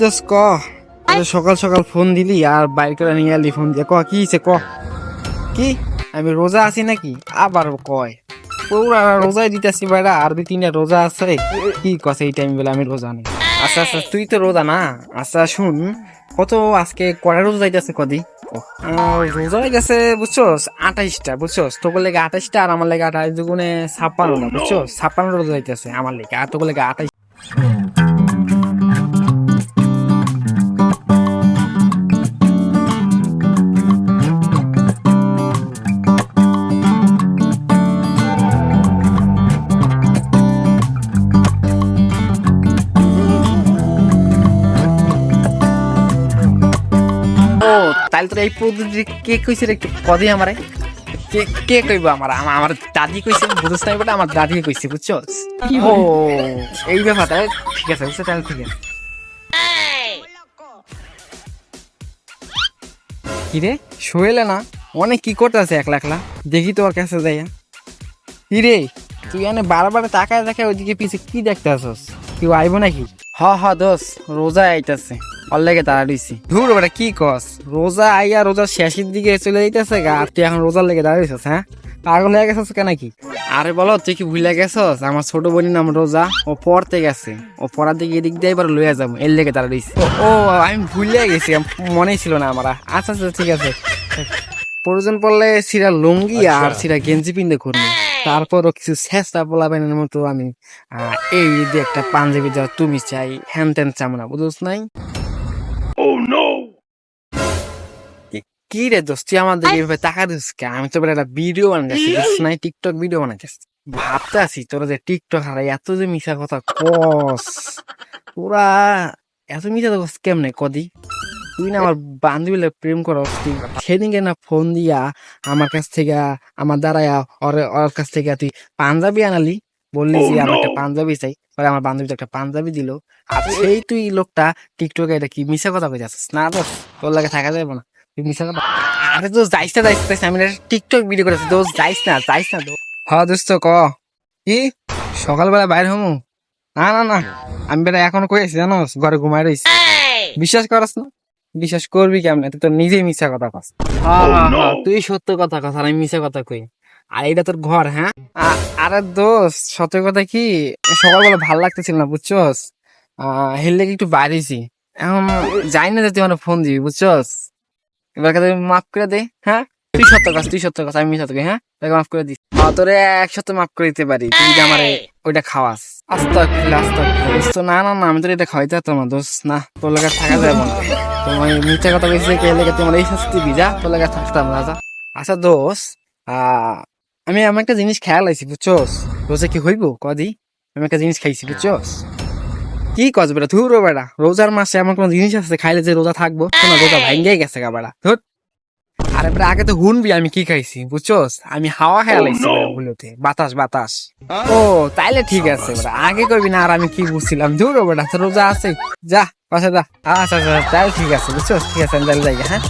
দোস্ত ক। সকাল সকাল ফোন দিলি আর বাইর করে নিয়ে এলি ফোন দিয়ে। ক কি ক? কি? আমি রোজা আছি নাকি? আবার কয়। পুরা রোজাই দিতেছি বাইরা আর দুই তিনটা রোজা আছে। কি কছে এই টাইম বেলা আমি রোজা নেই। আচ্ছা আচ্ছা তুই তো রোজা না? আচ্ছা শুন কত আজকে কড়া রোজা যাইতেছে কদি? রোজা গেছে বুঝছস আঠাইশটা বুঝছস? তোকে লেগে আঠাইশটা আর আমার লেগে আঠাইশ দুগুণে ছাপ্পান্ন না বুঝছস? ছাপ্পান্ন রোজা যাইতেছে আমার লেগে আর তোকে লেগে আঠাইশ তাহলে তোর এই পদ্ধতি কে কইছে রে একটু কদি আমারে? কে কে কইব আমার? আমার দাদি কইছে বুঝছ না বলে আমার দাদি কইছে বুঝছস ও এই ব্যাপার তাহলে ঠিক আছে বুঝছ? তাহলে ঠিক আছে। কি রে শোয়েলে না? অনেক কি করতেছে একলা একলা? দেখি তোর কাছে যাইয়া। কি রে তুই এনে বারবার তাকায় তাকায় ওইদিকে পিছে কি দেখতে আসস কেউ আইব নাকি? হ হ দোস রোজা আইতাছে। ওর লেগে তারা দিছি ধুর বেটা কি কস? রোজা আইয়া রোজা শেষের দিকে চলে যাইতেছে গা আর তুই এখন রোজার লেগে দাঁড়িয়েছিস হ্যাঁ? পাগল হয়ে গেছিস কেন কি? আরে বলো তুই কি ভুলে গেছস? আমার ছোট বোনের নাম রোজা ও পড়তে গেছে। ও পড়ার দিকে এদিক দিয়ে এবার লইয়া যাব এর লেগে তারা দিছি ও আমি ভুলে গেছি মনেই ছিল না আমার। আচ্ছা আচ্ছা ঠিক আছে। প্রয়োজন পড়লে সিরা লুঙ্গি আর সিরা গেঞ্জি পিন্দে করব তারপরও কিছু চেষ্টা পোলাবেনের মতো আমি এই যে একটা পাঞ্জাবি দেওয়া তুমি চাই হ্যান ত্যান চাম না বুঝছ নাই? কি- কি রে দোস্ত দিকে এভাবে টাকা দিস আমি তো একটা ভিডিও বানাইতেছি নাই টিকটক ভিডিও বানাইতেছি। ভাবতে আছি তোরা যে টিকটক হারাই এত যে মিশা কথা কস তোরা এত মিশা কস কেমনে? কদি তুই না আমার বান্ধবীলে প্রেম করস তুই সেদিনকে না ফোন দিয়া আমার কাছ থেকে আমার দ্বারায়া ওর ওর কাছ থেকে তুই পাঞ্জাবি আনালি। বললি যে আমার একটা পাঞ্জাবি চাই। পরে আমার বান্ধবী একটা পাঞ্জাবি দিল। আর সেই তুই লোকটা টিকটকে এটা কি মিশা কথা কই যাচ্ছিস না দোষ তোর লাগে থাকা যাবে না। তুই মিশা কথা আরে দোষ যাইস না যাইস না, আমি টিকটক ভিডিও করেছি দোষ যাইস না যাইস না দোষ। হ দোস্ত ক। কি? সকালবেলা বাইর হমু? না না না। আমি বেটা এখন কই আছি জানোস ঘরে ঘুমাই রইছি। বিশ্বাস করস না? বিশ্বাস করবি কেমনে? তুই তো নিজেই মিশা কথা কস। হ্যাঁ হ্যাঁ হ্যাঁ তুই সত্য কথা কস আর আমি মিশা কথা কই। আর এটা তোর ঘর হ্যাঁ? আরে দোষ সত্য কথা কি? সকালবেলা ভালো লাগতেছিল না, বুঝছস? হেললে একটু বাইরেছি এখন যাই না যে তুই ফোন দিবি, বুঝছস? এবার কাছে মাফ করে দে হ্যাঁ? তুই সত্য কথা, তুই সত্য কথা, আমি মিশা তোকে হ্যাঁ? তোকে মাফ করে দিস। হ্যাঁ তোরে একসাথে মাফ করে দিতে পারি, তুই যদি আমার ওইটা খাওয়াস। আস্তে আস্তে আস্তে না না না, আমি তোর এটা খাওয়াইতে পারতাম না না। তোর লাগে থাকা না। তোমার মিথ্যা কথা লেগে তোমার এই শাস্তি বিজা তোর লাগে থাকতাম না আচ্ছা দোষ আহ আমি আমার একটা জিনিস খেয়াল আইছি বুঝছস? রোজা কি হইব? কদি আমি একটা জিনিস খাইছি বুঝছস? কি কস বেটা? ধুর বেটা রোজার মাসে এমন কোন জিনিস আছে খাইলে যে রোজা থাকব শোনা রোজা ভাঙ্গে গেছে গা বেটা ধুর। আরে বেটা আগে তো হুনবি আমি কি খাইছি বুঝছস? আমি হাওয়া খেয়াল আইছি ভুলতে বাতাস বাতাস। ও তাইলে ঠিক আছে বেটা আগে কইবি না আর আমি কি বুঝছিলাম ধুর বেটা রোজা আছে। যা পাশে যা। আচ্ছা আচ্ছা তাহলে ঠিক আছে বুঝছস? ঠিক আছে আমি তাহলে যাই হ্যাঁ?